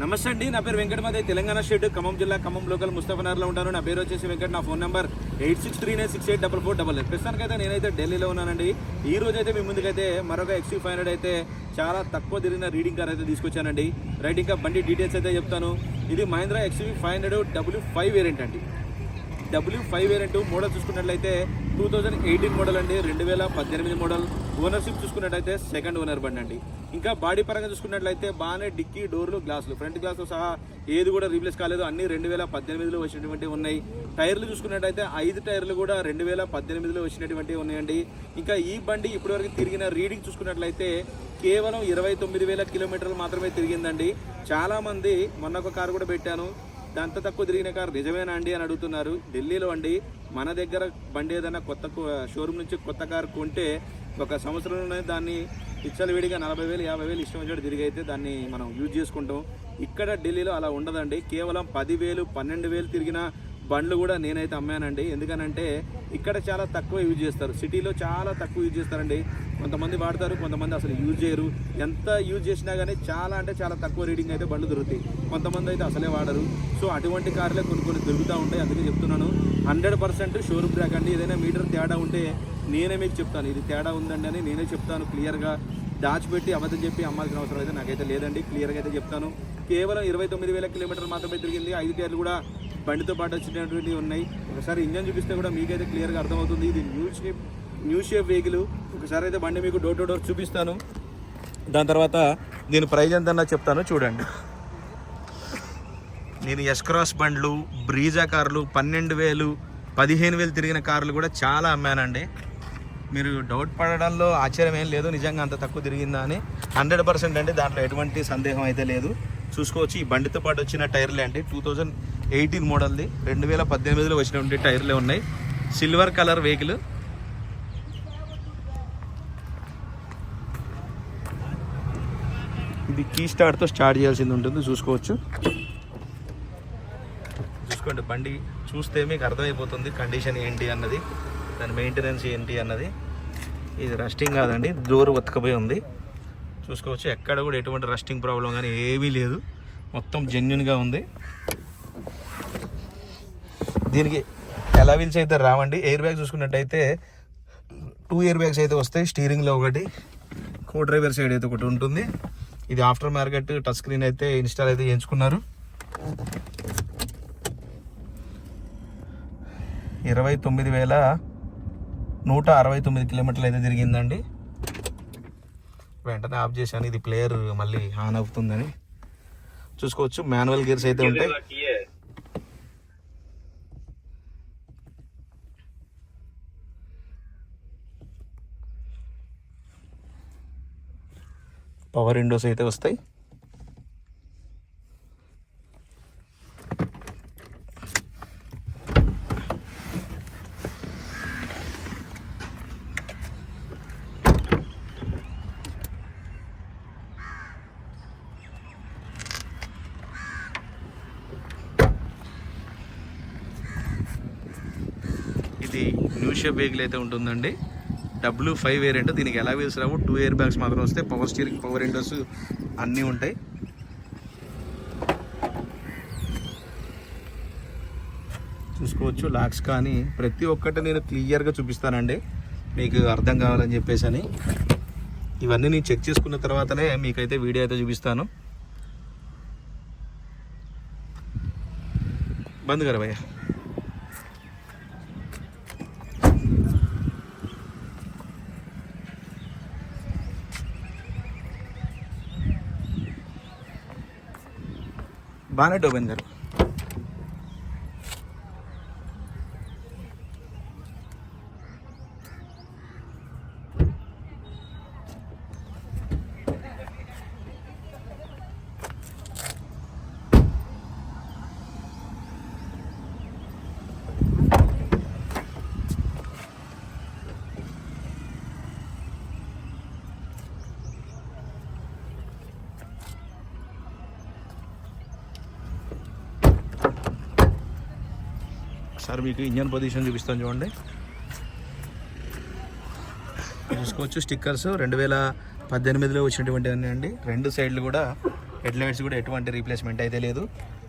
నమస్తే అండి. నా పేరు వెంకటమాదే తెలంగాణ స్టేట్ ఖమ్మం జిల్లా ఖమ్మం లోకల్ ముస్తఫనగర్లో ఉంటాను. నా పేరు వచ్చేసి వెంకట. నా phone number eight six three nine six eight double four double eight. ప్రస్తుతానికైతే నేనైతే ఢిల్లీలో ఉన్నానండి. ఈ రోజు అయితే మీ ముందుకైతే మరొక ఎక్స్యూ ఫైవ్ హండ్రెడ్ అయితే చాలా తక్కువ తిరిగిన రీడింగ్ కార్ అయితే తీసుకొచ్చానండి. రైట్ ఇంకా బండి డీటెయిల్స్ అయితే చెప్తాను. ఇది Mahindra XUV five hundred W five variant అండి. డబ్ల్యూ ఫైవ్ వేరియంట్ మోడల్ చూసుకున్నట్లయితే టూ థౌజండ్ ఎయిటీన్ మోడల్ అండి రెండు వేల పద్దెనిమిది మోడల్ ఓనర్షిప్ చూసుకున్నట్లయితే సెకండ్ ఓనర్ బండి అండి. ఇంకా బాడీ పరంగా చూసుకున్నట్లయితే బాగానే డిక్కీ డోర్లు గ్లాసులు ఫ్రంట్ గ్లాస్ సహా ఏది కూడా రీప్లేస్ కాలేదు. అన్ని రెండు వేల పద్దెనిమిదిలో వచ్చినటువంటి ఉన్నాయి. టైర్లు చూసుకున్నట్లయితే ఐదు టైర్లు కూడా రెండు వేల పద్దెనిమిదిలో వచ్చినటువంటి ఉన్నాయండి. ఇంకా ఈ బండి ఇప్పటివరకు తిరిగిన రీడింగ్ చూసుకున్నట్లయితే కేవలం ఇరవై తొమ్మిది వేల కిలోమీటర్లు మాత్రమే తిరిగిందండి. చాలామంది మొన్న ఒక కారు కూడా పెట్టాను. అంత తక్కువ తిరిగిన కారు నిజమేనా అండి అని అడుగుతున్నారు. ఢిల్లీలో అండి మన దగ్గర బండి ఏదైనా కొత్త షోరూమ్ నుంచి కొత్త కారు కొంటే ఒక సంవత్సరంలోనే దాన్ని విడిగా నలభై వేలు యాభై వేలు ఇష్టం వచ్చినట్టు తిరిగి అయితే దాన్ని మనం యూజ్ చేసుకుంటాం. ఇక్కడ ఢిల్లీలో అలా ఉండదండి. కేవలం పదివేలు పన్నెండు వేలు తిరిగిన బండ్లు కూడా నేనైతే అమ్మానండి. ఎందుకనంటే ఇక్కడ చాలా తక్కువ యూజ్ చేస్తారు. సిటీలో చాలా తక్కువ యూజ్ చేస్తారండి. కొంతమంది వాడతారు కొంతమంది అసలు యూజ్ చేయరు. ఎంత యూజ్ చేసినా కానీ చాలా అంటే చాలా తక్కువ రీడింగ్ అయితే బండ్లు దొరుకుతాయి. కొంతమంది అయితే అసలే వాడరు. సో అటువంటి కార్లే కొన్ని కొన్ని దొరుకుతూ ఉంటాయి. అందుకే చెప్తున్నాను. హండ్రెడ్ పర్సెంట్ షోరూమ్ ట్రాక్ అండి. ఏదైనా మీటర్ తేడా ఉంటే నేనే మీకు చెప్తాను. ఇది తేడా ఉందండి అని నేనే చెప్తాను క్లియర్గా. దాచిపెట్టి అబద్ధం చెప్పి అమ్మాల్సిన అవసరం అయితే నాకైతే లేదండి. క్లియర్గా అయితే చెప్తాను. కేవలం ఇరవై తొమ్మిది వేల కిలోమీటర్లు మాత్రమే తిరిగింది. ఐదు టైర్లు కూడా బండితో పాటు వచ్చినటువంటివి ఉన్నాయి. ఒకసారి ఇంజన్ చూపిస్తే కూడా మీకైతే క్లియర్గా అర్థమవుతుంది. ఇది new shape new shape vehicle. ఒకసారి అయితే బండి మీకు డోర్ టు డోర్ చూపిస్తాను. దాని తర్వాత దీని ప్రైజ్ ఎంతన్నా చెప్తాను చూడండి. నేను ఎస్క్రాస్ బండ్లు బ్రీజా కార్లు పన్నెండు వేలు పదిహేను వేలు తిరిగిన కార్లు కూడా చాలా అమ్మానండి. మీరు డౌట్ పడడంలో ఆశ్చర్యం ఏం లేదు నిజంగా అంత తక్కువ తిరిగిందా అని. హండ్రెడ్ పర్సెంట్ అండి దాంట్లో ఎటువంటి సందేహం అయితే లేదు. చూసుకోవచ్చు ఈ బండితో పాటు వచ్చిన టైర్లే అండి. టూ థౌజండ్ ఎయిటీన్ మోడల్ది. రెండు వేల పద్దెనిమిదిలో వచ్చినటువంటి టైర్లే ఉన్నాయి. సిల్వర్ కలర్ వెహికల్ ఇది కీ స్టార్ట్తో స్టార్ట్ చేయాల్సింది ఉంటుంది చూసుకోవచ్చు. చూసుకోండి బండి చూస్తే మీకు అర్థమైపోతుంది కండిషన్ ఏంటి అన్నది దాని మెయింటెనెన్స్ ఏంటి అన్నది. ఇది రస్టింగ్ కాదండి డోర్ ఉతకపోయి ఉంది. చూసుకోవచ్చు ఎక్కడ కూడా ఎటువంటి రస్టింగ్ ప్రాబ్లం కానీ ఏమీ లేదు. మొత్తం జెన్యున్గా ఉంది. దీనికి ఎలా వీల్స్ అయితే రావండి ఎయిర్ బ్యాగ్ చూసుకున్నట్టయితే టూ ఇయర్ బ్యాగ్స్ అయితే వస్తాయి స్టీరింగ్లో ఒకటి కో డ్రైవర్ సైడ్ అయితే ఒకటి ఉంటుంది. ఇది ఆఫ్టర్ మార్కెట్ టచ్ స్క్రీన్ అయితే ఇన్స్టాల్ అయితే చేయించుకున్నారు. ఇరవై తొమ్మిది వేల నూట అరవై తొమ్మిది కిలోమీటర్లు అయితే తిరిగిందండి. వెంటనే ఆఫ్ చేశాను. ఇది ప్లేయర్ మళ్ళీ ఆన్ అవుతుందని. చూసుకోవచ్చు. మాన్యువల్ గేర్స్ అయితే ఉంటాయి. పవర్ విండోస్ అయితే వస్తాయి. ఇది న్యూ షేప్ వెహికల్ అయితే ఉంటుందండి. డబ్ల్యూ ఫైవ్ వేరియంట్ దీనికి ఎలా వీల్స్ రావు? టూ ఇయర్ బ్యాగ్స్ మాత్రం వస్తే పవర్ స్టీరింగ్ పవర్ విండోస్ అన్నీ ఉంటాయి. చూసుకోవచ్చు లాక్స్ కానీ ప్రతి ఒక్కటి నేను క్లియర్గా చూపిస్తానండి. మీకు అర్థం కావాలని చెప్పేసి అని ఇవన్నీ నేను చెక్ చేసుకున్న తర్వాతనే మీకైతే వీడియో అయితే చూపిస్తాను. బంద్ కర భయ్యా. బాగానే ఓపెన్ గారు ఒకసారి మీకు ఇంజన్ పొజిషన్ చూపిస్తాను చూడండి. చూసుకోవచ్చు స్టిక్కర్స్ రెండు వేల పద్దెనిమిదిలో వచ్చినటువంటి అన్నీ అండి. రెండు సైడ్లు కూడా హెడ్ లైట్స్ కూడా ఎటువంటి రీప్లేస్మెంట్ అయితే లేదు.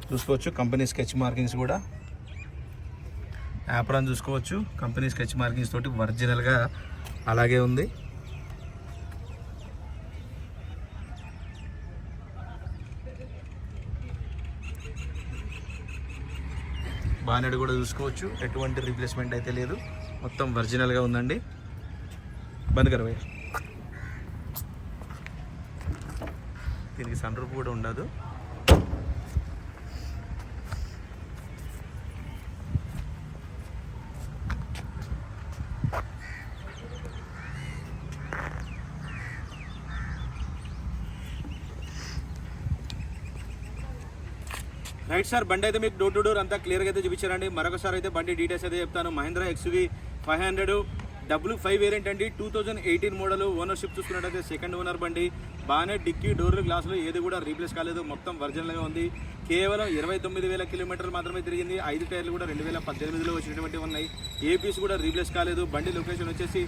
చూసుకోవచ్చు కంపెనీ స్కెచ్ మార్కింగ్స్ కూడా. యాప్రాన్ చూసుకోవచ్చు. కంపెనీ స్కెచ్ మార్కింగ్స్ తోటి ఒరిజినల్గా అలాగే ఉంది. బానెడ్ కూడా చూసుకోవచ్చు. ఎటువంటి రీప్లేస్మెంట్ అయితే లేదు. మొత్తం ఒరిజినల్గా ఉందండి. బంద్ కరవై దీనికి సన్ రూప్ కూడా ఉండదు. రైట్ సార్ బండి అయితే మీకు డోర్ టు డోర్ అంతా క్లియర్గా అయితే చూపించారండి. మరొకసారి అయితే బండి డీటెయిల్స్ అయితే చెప్తాను. Mahindra XUV five hundred W five variant అండి. Two thousand eighteen model ownership చూసుకున్నట్టయితే సెకండ్ ఓనర్ బండి. బాగానే డిక్కీ డోర్లు గ్లాసులు ఏది కూడా రీప్లేస్ కాలేదు. మొత్తం వర్జనల్గా ఉంది. కేవలం ఇరవై తొమ్మిది వేల కిలోమీటర్లు మాత్రమే తిరిగింది. ఐదు టైర్లు కూడా రెండు వేల పద్దెనిమిదిలో వచ్చినటువంటి ఉన్నాయి. ఏ పీస్ కూడా రీప్లేస్ కాలేదు. బండి లొకేషన్ వచ్చేసి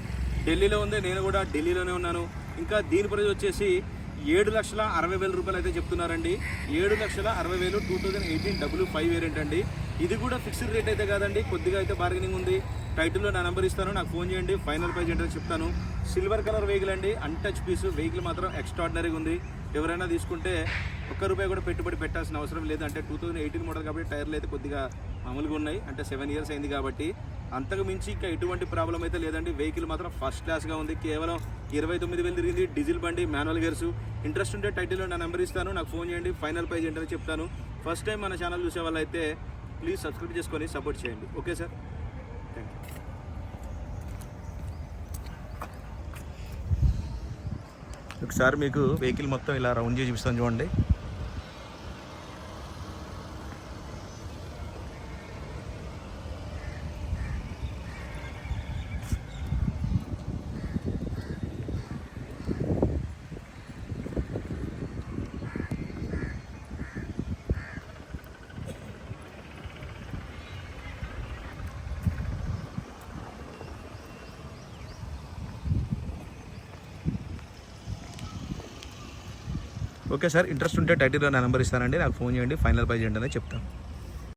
ఢిల్లీలో ఉంది. నేను కూడా ఢిల్లీలోనే ఉన్నాను. ఇంకా దీని ప్రైస్ వచ్చేసి ఏడు లక్షల అరవై వేల రూపాయలు అయితే చెప్తున్నారండి. ఏడు లక్షల అరవై వేలు two thousand eighteen W five variant అండి. ఇది కూడా ఫిక్స్డ్ రేట్ అయితే కాదండి. కొద్దిగా అయితే బార్గెనింగ్ ఉంది. టైటిల్లో నా నెంబర్ ఇస్తాను. నాకు ఫోన్ చేయండి. ఫైనల్ ప్రైజ్ ఏంటో చెప్తాను. సిల్వర్ కలర్ వెహికల్ అండి. అన్టచ్ పీస్ వెహికల్ మాత్రం ఎక్స్ట్రాడినరీగా ఉంది. ఎవరైనా తీసుకుంటే ఒక్క రూపాయి కూడా పెట్టుబడి పెట్టాల్సిన అవసరం లేదు అంటే టూ థౌజండ్ ఎయిటీన్ మోడల్ కాబట్టి టైర్లు అయితే కొద్దిగా మామూలుగా ఉన్నాయి. అంటే సెవెన్ ఇయర్స్ అయింది కాబట్టి అంతకు మించి ఇంకా ఎటువంటి ప్రాబ్లం అయితే లేదండి. వెహికల్ మాత్రం ఫస్ట్ క్లాస్గా ఉంది. కేవలం ఇరవై తొమ్మిది వేలు తిరిగింది డీజిల్ బండి మాన్యువల్ గేర్స్. ఇంట్రెస్ట్ ఉంటే టైటిల్లో నా నెంబర్ ఇస్తాను. నాకు ఫోన్ చేయండి. ఫైనల్ ప్రైజ్ ఏంటని చెప్తాను. ఫస్ట్ టైం మన ఛానల్ చూసే వాళ్ళైతే ప్లీజ్ సబ్స్క్రైబ్ చేసుకొని సపోర్ట్ చేయండి. ఓకే సార్ థ్యాంక్ యూ ఒకసారి మీకు వెహికల్ మొత్తం ఇలా రౌండ్ చేసి చూపిస్తాను చూడండి. ఓకే సార్ ఇంట్రెస్ట్ ఉంటే టైటిల్లో నా నెంబర్ ఇస్తానండి నాకు ఫోన్ చేయండి ఫైనల్ ప్రైజ్ ఏంటనే చెప్తాను.